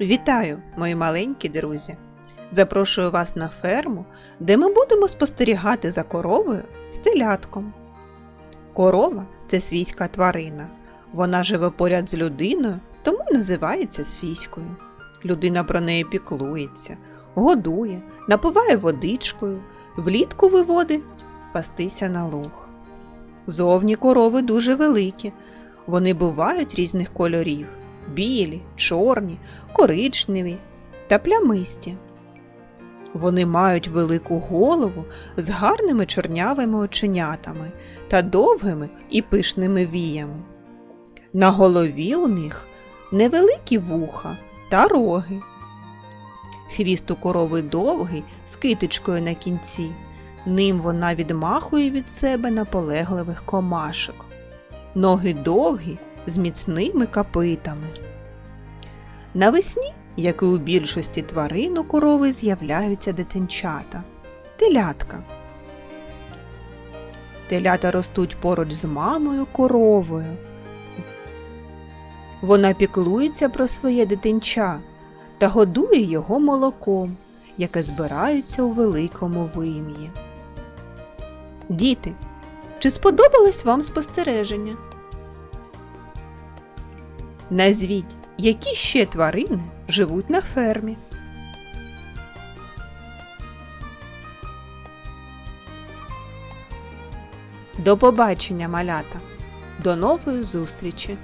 Вітаю, мої маленькі друзі! Запрошую вас на ферму, де ми будемо спостерігати за коровою з телятком. Корова це свійська тварина. Вона живе поряд з людиною, тому й називається свійською. Людина про неї піклується, годує, напиває водичкою, влітку виводить пастися на луг. Зовні корови дуже великі, вони бувають різних кольорів білі, чорні, коричневі та плямисті. Вони мають велику голову з гарними чорнявими оченятами та довгими і пишними віями. На голові у них невеликі вуха та роги. Хвіст у корови довгий з китичкою на кінці. Ним вона відмахує від себе наполегливих комашок. Ноги довгі з міцними капитами. Навесні, як і у більшості тварин у корови, з'являються дитинчата телятка. Телята ростуть поруч з мамою коровою. Вона піклується про своє дитинча та годує його молоком, яке збираються у великому вим'ї. Діти, чи сподобались вам спостереження? Назвіть, які ще тварини живуть на фермі. До побачення, малята. До нової зустрічі!